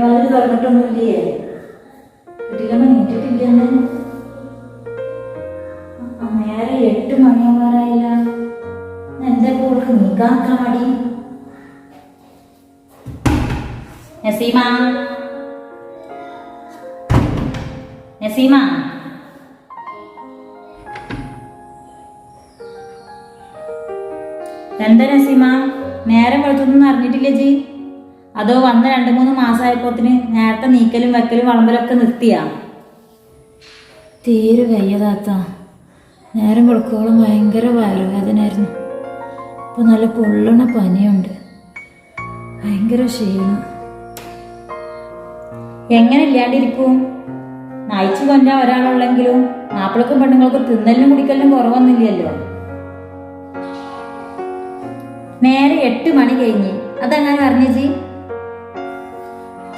വാതിൽ തുറന്നിട്ടൊന്നുമില്ലേ കിട്ടിയില്ലെന്ന് നീട്ടിട്ടില്ലെന്ന്. ആ, നേരെ എട്ട് മണിയാവാറായില്ല എന്താ പോൾക്ക് നീക്കാൻ അത്ര മടി? നസീമ? നസീമ? എന്താ നസീമ? നേരം വെളുത്തൊന്നും അറിഞ്ഞിട്ടില്ല ജി? അതോ വന്ന രണ്ട് മൂന്ന് മാസമായപ്പോത്തിന് നേരത്തെ നീക്കലും വെക്കലും വളമ്പലൊക്കെ നിർത്തിയാ? തീരെ വയ്യതാത്ത. നേരം വെളുക്കോളം ഭയങ്കര വയറുവേദനയായിരുന്നു. ഇപ്പൊ നല്ല പൊള്ളണ പനിയുണ്ട്. ഭയങ്കര ക്ഷീണം. എങ്ങനെ ഇല്ലാണ്ടിരിക്കും? നയിച്ചു കൊണ്ടാ ഒരാളുള്ളെങ്കിലും മാപ്പിളക്കും പെണ്ണുങ്ങൾക്കും തിന്നലിനും കുടിക്കലിനും കുറവൊന്നുമില്ലല്ലോ. നേരെ എട്ട് മണി കഴിഞ്ഞ്. അതങ്ങനെ അറിഞ്ഞു ജി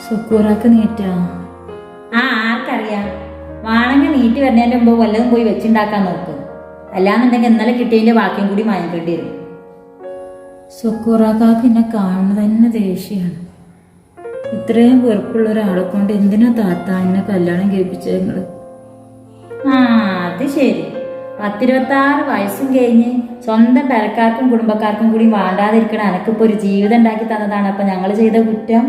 സുക്കൂറാക്ക് നീറ്റാ. ആ ആർക്കറിയാം. വാണങ്ങ നീട്ടി വരുന്നതിന്റെ മുമ്പ് വല്ലതും പോയി വെച്ചുണ്ടാക്കാൻ നോക്ക്. അല്ലാന്നുണ്ടെങ്കിൽ ഇന്നലെ കിട്ടിയതിന്റെ വാക്യം കൂടി വാങ്ങിക്കേണ്ടി വരും. സുക്കൂറാക്കാക്ക് എന്നെ കാണുന്നത് തന്നെ ദേഷ്യമാണ് ഇത്രയും വെറുപ്പുള്ള ഒരാളെ കൊണ്ട് എന്തിനാ താത്ത എന്നെ കല്യാണം കേൾപ്പിച്ചത് നിങ്ങൾ ആ അത് ശരി. പത്തിരുപത്തി ആറ് വയസ്സും കഴിഞ്ഞ് സ്വന്തം പെരക്കാർക്കും കുടുംബക്കാർക്കും കൂടി വാണ്ടാതിരിക്കണം എനക്കിപ്പോ ഒരു ജീവിതം ഉണ്ടാക്കി തന്നതാണ് അപ്പൊ ഞങ്ങൾ ചെയ്ത കുറ്റം?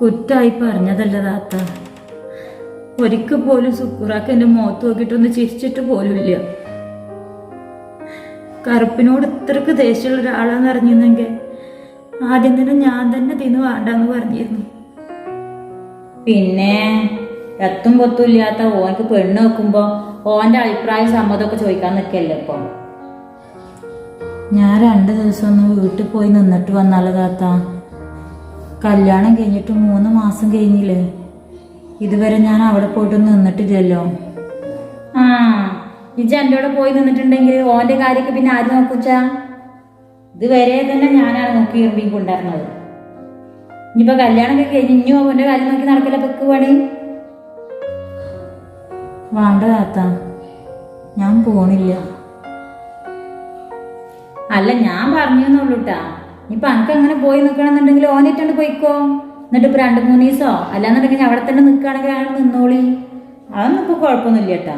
കുറ്റായി പറഞ്ഞതല്ല താത്ത. ഒരിക്കൽ പോലും സുക്കുറാക്ക് എന്റെ മുഖത്ത് നോക്കിയിട്ടൊന്ന് ചിരിച്ചിട്ട് പോലുമില്ല. കറുപ്പിനോട് ഇത്രക്ക് ദേഷ്യമുള്ള ഒരാളാന്ന് അറിഞ്ഞിരുന്നെങ്കിൽ ആദ്യം തന്നെ ഞാൻ തന്നെ തിന്ന് വേണ്ടെന്ന് പറഞ്ഞിരുന്നു. പിന്നെ രത്തും പൊത്തും ഇല്ലാത്ത ഓനക്ക് പെണ്ണ് നോക്കുമ്പോ ഓന്റെ അഭിപ്രായ സമ്മതമൊക്കെ ചോദിക്കാൻ നിൽക്കല്ലേ ഇപ്പൊ? ഞാൻ രണ്ട് ദിവസം ഒന്ന് വീട്ടിൽ പോയി നിന്നിട്ട് വന്നാലോ താത്ത. കല്യാണം കഴിഞ്ഞിട്ട് മൂന്ന് മാസം കഴിഞ്ഞില്ലേ? ഇതുവരെ ഞാൻ അവിടെ പോയിട്ട് നിന്നിട്ടില്ലല്ലോ. ആ ഇജ എന്റെ കൂടെ പോയി നിന്നിട്ടുണ്ടെങ്കിൽ ഓന്റെ കാര്യമൊക്കെ പിന്നെ ആര് നോക്കൂച്ച? ഇതുവരെ തന്നെ ഞാനാണ് നോക്കി ഇറമ്പി കൊണ്ടുവരുന്നത്. ഇനിയിപ്പോ കല്യാണമൊക്കെ കഴിഞ്ഞ് ഇനി ഓന്റെ കാര്യം നോക്കി നടക്കില്ല പെക്ക് പണി? വേണ്ട താത്ത ഞാൻ പോണില്ല. അല്ല ഞാൻ പറഞ്ഞു എന്നുള്ളൂട്ടാ ഇപ്പൊ അനക്ക് അങ്ങനെ പോയി നിൽക്കണമെന്നുണ്ടെങ്കിൽ ഓനിട്ടുണ്ട് പോയിക്കോ. എന്നിട്ട് ഇപ്പൊ രണ്ട് മൂന്ന് ദിവസോ? അല്ലാന്നുണ്ടെങ്കിൽ അവിടെ തന്നെ നിൽക്കുകയാണെങ്കിൽ അയാൾ നിന്നോളി. അതൊന്നും ഇപ്പൊ കുഴപ്പമൊന്നുമില്ല കേട്ടാ.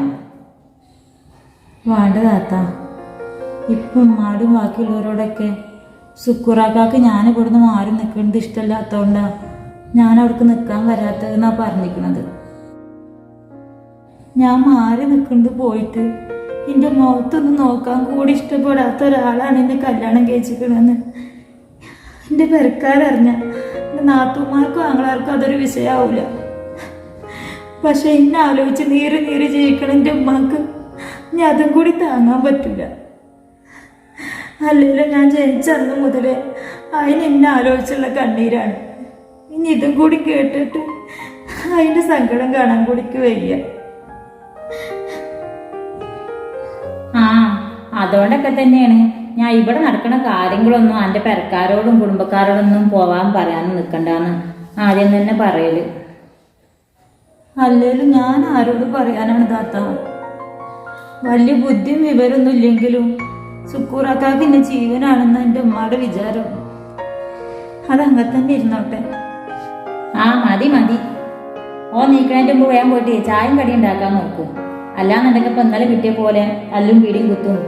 വേണ്ട താത്ത. ഇപ്പൊ ഉമ്മാടും ബാക്കിയുള്ളവരോടൊക്കെ സുക്കുറാക്കാക്ക് ഞാൻ ഇവിടുന്ന് മാറി നിൽക്കുന്നത് ഇഷ്ടമല്ലാത്തതുകൊണ്ടാ ഞാൻ അവിടേക്ക് നിൽക്കാൻ വരാത്തതെന്നാ പറഞ്ഞിരിക്കണത്. ഞാൻ മാറി നിൽക്കുന്നത് പോയിട്ട് എന്റെ മുഖത്തൊന്ന് നോക്കാൻ കൂടി ഇഷ്ടപ്പെടാത്ത ഒരാളാണ് എന്നെ കല്യാണം കഴിച്ചിരിക്കണമെന്ന് എന്റെ പെരക്കാരറിഞ്ഞ എന്റെ നാത്തുമാർക്കും ആങ്ങളാർക്കും അതൊരു വിഷയമാവില്ല പക്ഷെ എന്നെ ആലോചിച്ച് നീര് നീര് ജീവിക്കണം എന്റെ ഉമ്മാക്ക് ഇനി അതും കൂടി താങ്ങാൻ പറ്റില്ല അല്ലെങ്കിലും ഞാൻ ജനിച്ചന്ന് മുതലേ അതിന് എന്നെ ആലോചിച്ചുള്ള കണ്ണീരാണ്. ഇനി ഇതും കൂടി കേട്ടിട്ട് അതിന്റെ സങ്കടം കാണാൻ കൂടിക്ക് വയ്യ. ആ അതുകൊണ്ടൊക്കെ തന്നെയാണ്. ഞാൻ ഇവിടെ നടക്കുന്ന കാര്യങ്ങളൊന്നും എന്റെ പെരക്കാരോടും കുടുംബക്കാരോടൊന്നും പോവാൻ പറയാൻ നിൽക്കണ്ടെന്ന് ആദ്യം തന്നെ പറയൽ. അല്ലേലും ഞാൻ ആരോട് പറയാനാണ് താത്ത. വലിയ ബുദ്ധിയും വിവരമൊന്നും ഇല്ലെങ്കിലും സുക്കൂറാക്കാക്ക് എന്നെ ജീവനാണെന്ന് എന്റെ ഉമ്മയുടെ വിചാരം. അതങ്ങനെ തന്നെ ഇരുന്നോട്ടെ. ആ മതി മതി. ഓ നീക്കണേന്റെ മുമ്പ് വേഗം പോയിട്ട് ചായയും കടി ഉണ്ടാക്കാൻ നോക്കും. അല്ലാന്നുണ്ടെങ്കിൽ ഇപ്പൊ ഇന്നലെ കിട്ടിയ പോലെ അല്ലും പിടിയും കുത്തും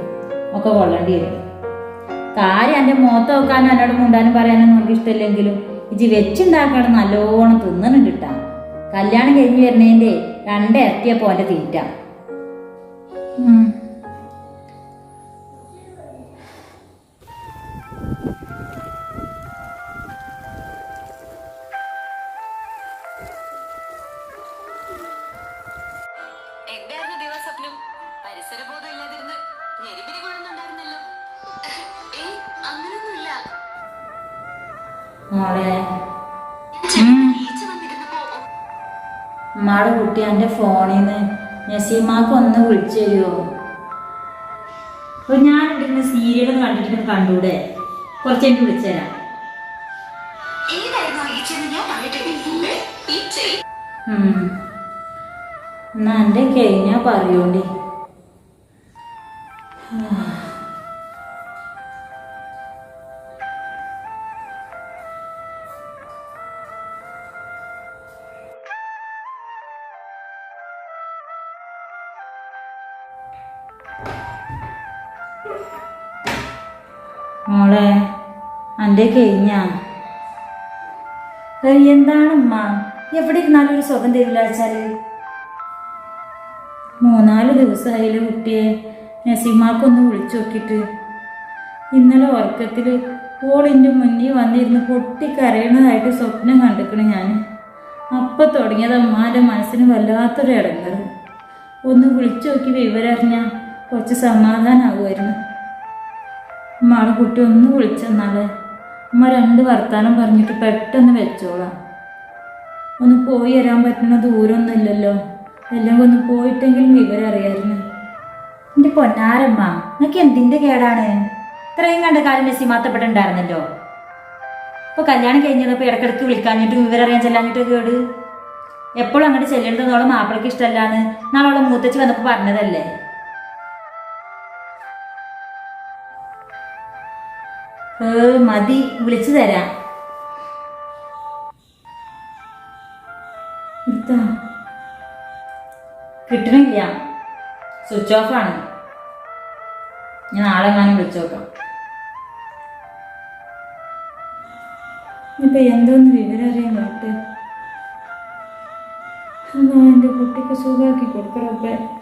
ഒക്കെ കൊള്ളേണ്ടി വരും. കാര്യം എന്റെ മുഖത്ത് നോക്കാനും എന്നോട് മുണ്ടാനും പറയാനും നമുക്ക് ഇഷ്ടമില്ലെങ്കിലും ഇജി വെച്ചുണ്ടാക്കണം നല്ലോണം തിന്നണം കിട്ടാം കല്യാണം കഴിഞ്ഞ് വരുന്നതിന്റെ രണ്ട് ഇരട്ടിയപ്പോ എന്റെ തീറ്റ മോളെ. ഉമ്മാടെ കുട്ടി എന്റെ ഫോണിൽ നിന്ന് നസീമാക്ക് ഒന്ന് വിളിച്ചു തരുമോ ഞാൻ ഞാൻ ഇടുന്ന സീരിയൽ കണ്ടിട്ട് കണ്ടൂടെ? കുറച്ച് എനിക്ക് വിളിച്ചുതരാം. എന്നാ എന്റെ കഴിഞ്ഞാ പറയോണ്ടി. മോളെ എന്റെ കഴിഞ്ഞ എന്താണമ്മ? എവിടെ ഇരുന്നാലും ഒരു സുഖം തരില്ല മൂന്നാൽ ദിവസമായില്ലേ കുട്ടിയെ നസീമാക്കൊന്ന് വിളിച്ചു നോക്കിയിട്ട്. ഇന്നലെ ഉറക്കത്തിൽ ഓളിന്റെ മുന്നിൽ വന്നിരുന്ന് പൊട്ടിക്കരയണതായിട്ട് സ്വപ്നം കണ്ടിക്കണ് ഞാൻ. അപ്പം തുടങ്ങിയത് അമ്മാന്റെ മനസ്സിന് വല്ലാത്തൊരു ഇടങ്ങറ്. ഒന്ന് വിളിച്ചു നോക്കി വിവരറിഞ്ഞാൽ കുറച്ച് സമാധാനമാകുമായിരുന്നു അമ്മാളെ കുട്ടി ഒന്ന് വിളിച്ചെന്നാലേ അമ്മ രണ്ട് വർത്താനം പറഞ്ഞിട്ട് പെട്ടെന്ന് വെച്ചോളാം. ഒന്ന് പോയി വരാൻ പറ്റുന്ന ദൂരമൊന്നുമില്ലല്ലോ എല്ലാം ഒന്ന് പോയിട്ടെങ്കിലും വിവരം അറിയായിരുന്നു. എന്റെ പൊന്നാരമ്മ നിങ്ങൾക്ക് എന്തിന്റെ കേടാണ്? ഇത്രയും കണ്ട കാലം മെസ്സി മാത്തപ്പെട്ടുണ്ടായിരുന്നല്ലോ ഇപ്പൊ കല്യാണം കഴിഞ്ഞപ്പോൾ ഇടക്കിടക്ക് വിളിക്കാഞ്ഞിട്ട് വിവരം അറിയാൻ ചെല്ലാഞ്ഞിട്ട് കേട്? എപ്പോഴും അങ്ങോട്ട് ചെല്ലേണ്ടതോളം മാപ്പിളക്ക് ഇഷ്ടമല്ലാന്ന് നാളെ മൂത്തച്ച് വന്നപ്പോൾ പറഞ്ഞതല്ലേ? മതി വിളിച്ചു തരാം. കിട്ടണില്ല. സ്വിച്ച് ഓഫ് ആണ്. ഞാൻ നാളെ എങ്ങാനും വിളിച്ചു നോക്കാം. ഇപ്പൊ എന്തോന്ന് വിവരം അറിയാൻ എന്നാ എന്റെ കുട്ടിക്ക് സുഖമാക്കി കൊടുക്കറപ്പേ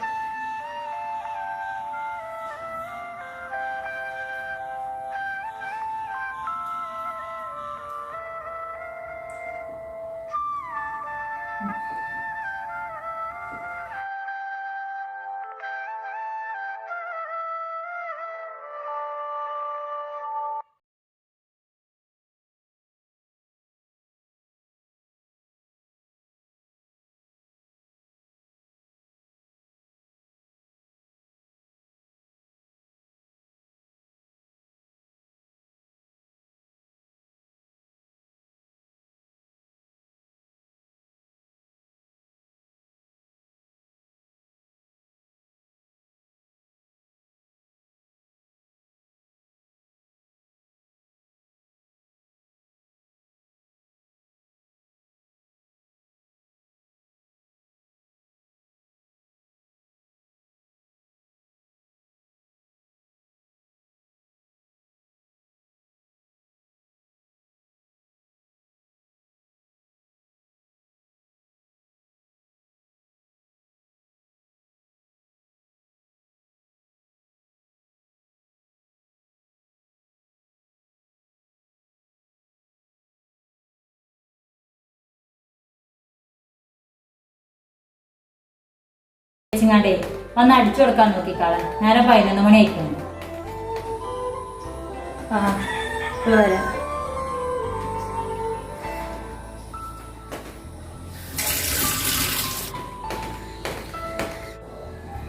ചേച്ചിങ്ങാണ്ടേ വന്ന് അടിച്ചു കൊടുക്കാൻ നോക്കിക്കാളെ നേരെ പതിനൊന്ന് മണി ആയിക്കുന്നു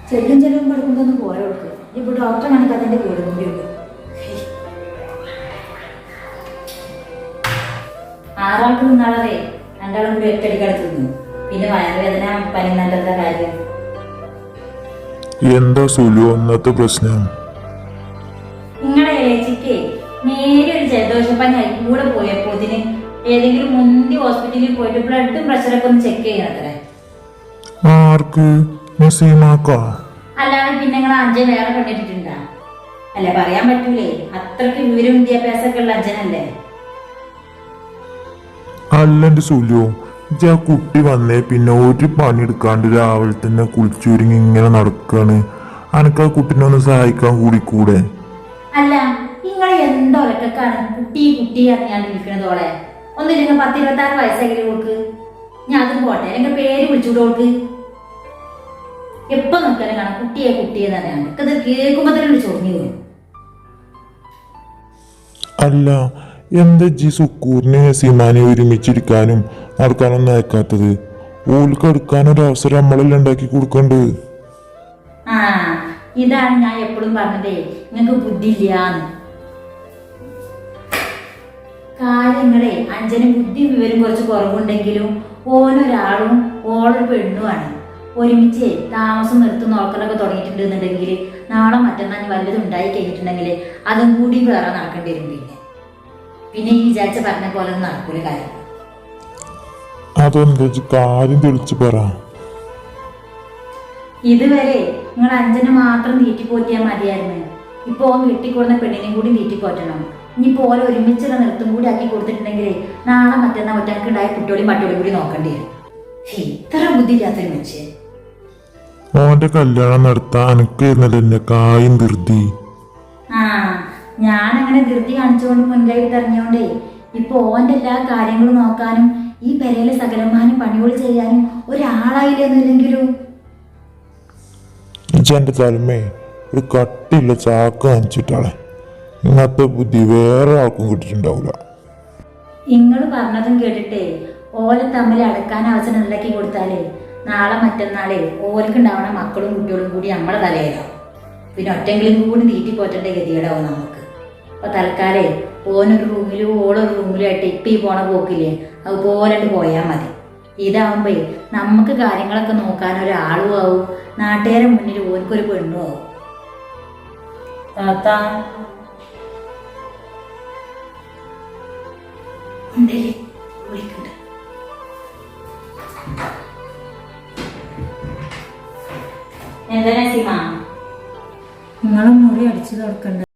ചെല്ലും ചെല്ലും പഠിക്കുമ്പോൾ പോരാ കൊടുക്കുക ഇപ്പൊ ഡോക്ടർ കണക്ക് അതിന്റെ കൂടെ കൂടി ഉണ്ട്. ആറാൾക്ക് നിന്നാളേ രണ്ടാളും കൂടി ഒറ്റടിക്കട തിന്നു പിന്നെ വയറുവേദന പനി നല്ല കാര്യം? എന്താ സുലു അന്നത്തെ പ്രശ്നം? നിങ്ങളുടെ ഏച്ചിക്ക് നേരെ ഒരു ജലദോഷപ്പനി ആയി കൂടെ പോയപ്പോ ഇതിന് ഏതെങ്കിലും മുന്തി ഹോസ്പിറ്റലിൽ പോയിട്ട് ബ്ലഡും പ്രഷറൊക്കെ ഒന്ന് ചെക്ക് ചെയ്യണത്രേ ആർക്ക്? നസീമാക്കാ? അല്ലാതെ പിന്നെ നിങ്ങൾ അഞ്ചൻ വേറെ കണ്ടിട്ടുണ്ടാ അല്ല പറയാൻ പറ്റൂലേ. അത്രയ്ക്ക് വിവരവും വിദ്യാഭ്യാസമൊക്കെ ഉള്ള അച്ഛനല്ലേ? അല്ലെന്റെ സുലു ഇജ്ജ് ആ കുട്ടി വന്നേ പിന്നെ ഒരു പണിയെടുക്കാണ്ട് രാവിലെ തന്നെ കുളിച്ചുരുങ്ങി ഇങ്ങനെ നടക്കാണ്. അനക്ക് ആ കുട്ടിനെ ഒന്ന് സഹായിക്കാൻ കൂടി കൂടെ? അല്ല നിങ്ങൾ എന്തോലക്കാണ് കുട്ടി കുട്ടി അറിയാണ്ട് ഇരിക്കണതോളെ ഒന്നില്ലെങ്കിൽ പത്ത് ഇരുപത്തി ആറ് വയസ്സെങ്കിലും ഞാൻ അതും പോട്ടെ. എന്റെ പേര് വിളിച്ചുകൂടെ കൊടുക്ക് എപ്പോ കാണാം? കുട്ടിയെ കുട്ടിയെ തന്നെയാണ് ഇത് തന്നെ ചൊറിഞ്ഞു അല്ല എന്താ ജി സുക്കൂറിനെ ഹസീമാനെ ഒരുമിച്ചിരിക്കാനും നടക്കാനൊന്നും അയക്കാത്തത്? ഓൾക്ക് എടുക്കാനൊരു അവസരം നമ്മളെല്ലാം ഉണ്ടാക്കി കൊടുക്കണ്ട്. ആ ഇതാണ് ഞാൻ എപ്പോഴും പറഞ്ഞതേ നിങ്ങൾക്ക് ബുദ്ധിയില്ലാന്ന്. കാര്യങ്ങളെ അഞ്ചന് ബുദ്ധി വിവരം കുറച്ച് കുറവുണ്ടെങ്കിലും ഓനൊരാളും ഓളൊരു പെണ്ണുമാണ്. ഒരുമിച്ച് താമസം നിർത്തി നോക്കലൊക്കെ തുടങ്ങിയിട്ടുണ്ടെന്നുണ്ടെങ്കിൽ നാളെ മറ്റന്നാൾ വല്ലതും ഉണ്ടായി കഴിഞ്ഞിട്ടുണ്ടെങ്കിൽ അതും കൂടി വേറെ നടക്കേണ്ടി വരും പിന്നെ. പിന്നെ ഈ വിചാരിച്ച പറഞ്ഞ പോലെ ഒന്നും നടക്കൂല കാര്യം. അതെന്താ കാര്യം തെളിച്ചു പറ. ഇതുവരെ നിങ്ങൾ അഞ്ചനെ മാത്രം തീറ്റി പോറ്റിയാൽ മതിയായിരുന്നു. ഇപ്പൊ ഓൻ വെട്ടിക്കൊടുന്ന പെണ്ണിനെയും കൂടി നീറ്റിപ്പോറ്റണം പോറ്റണം. ഇനിയിപ്പോ ഓല ഒരുമിച്ചുള്ള നൃത്തം കൂടി ആക്കി കൊടുത്തിട്ടുണ്ടെങ്കിൽ നാളെ മറ്റന്നാ ഒറ്റയ്ക്ക് ഉണ്ടായ കുട്ടിയോളിയും പട്ടിയോളിയും കൂടി നോക്കണ്ടേ വരും. ബുദ്ധി ഇത്ര ബുദ്ധിയില്ലാത്തൊരു മനുഷ്യൻ ഓന്റെ കല്യാണം നടത്താൻ എന്നെ കായും ധൃതി? ആ ഞാൻ അങ്ങനെ ധൃതി കാണിച്ചുകൊണ്ട് മുൻകൈ തെറിഞ്ഞോണ്ടേ ഇപ്പൊ ഓന്റെ എല്ലാ കാര്യങ്ങളും നോക്കാനും ഈ പെരയിലെ സകലമാനും പണികൾ ചെയ്യാനും ഒരാളായില്ലെന്നില്ലെങ്കിലും ഇജെന്റെ തലമേ ഒരു കട്ടിയുള്ള ചാക്ക് വാങ്ങിച്ചിട്ടാണ് ഇങ്ങനത്തെ ബുദ്ധി വേറെ ആർക്കും കിട്ടിയിട്ടുണ്ടാവില്ല നിങ്ങൾ പറഞ്ഞതും കേട്ടിട്ടേ ഓലെ തമ്മിൽ അടക്കാൻ അവസരം ഉണ്ടാക്കി കൊടുത്താലേ നാളെ മറ്റന്നാളെ ഓർക്ക് ഉണ്ടാവണ മക്കളും കുട്ടികളും കൂടി നമ്മളെ തലയിലാവും. പിന്നെ ഒറ്റെങ്കിലും കൂടി നീട്ടി പോറ്റേണ്ട ഗതികേടാവും നമുക്ക്. അപ്പൊ തൽക്കാലേ ഓനൊരു റൂമിലും ഓളൊരു റൂമിലും ആയിട്ട് ഇപ്പൊ ഈ പോണ പോക്കില്ലേ അതുപോലെ പോയാൽ മതി. ഇതാവുമ്പേ നമുക്ക് കാര്യങ്ങളൊക്കെ നോക്കാൻ ഒരാളും ആവും. നാട്ടുകാരെ മുന്നിൽ ഓനക്കൊരു പെണ്ണും ആവും. താത്ത. ഉണ്ടേ വിളിക്കണ്ട. എന്താ നസീമ? നിങ്ങളും മുറി അടിച്ചു തുറക്കണ്ട.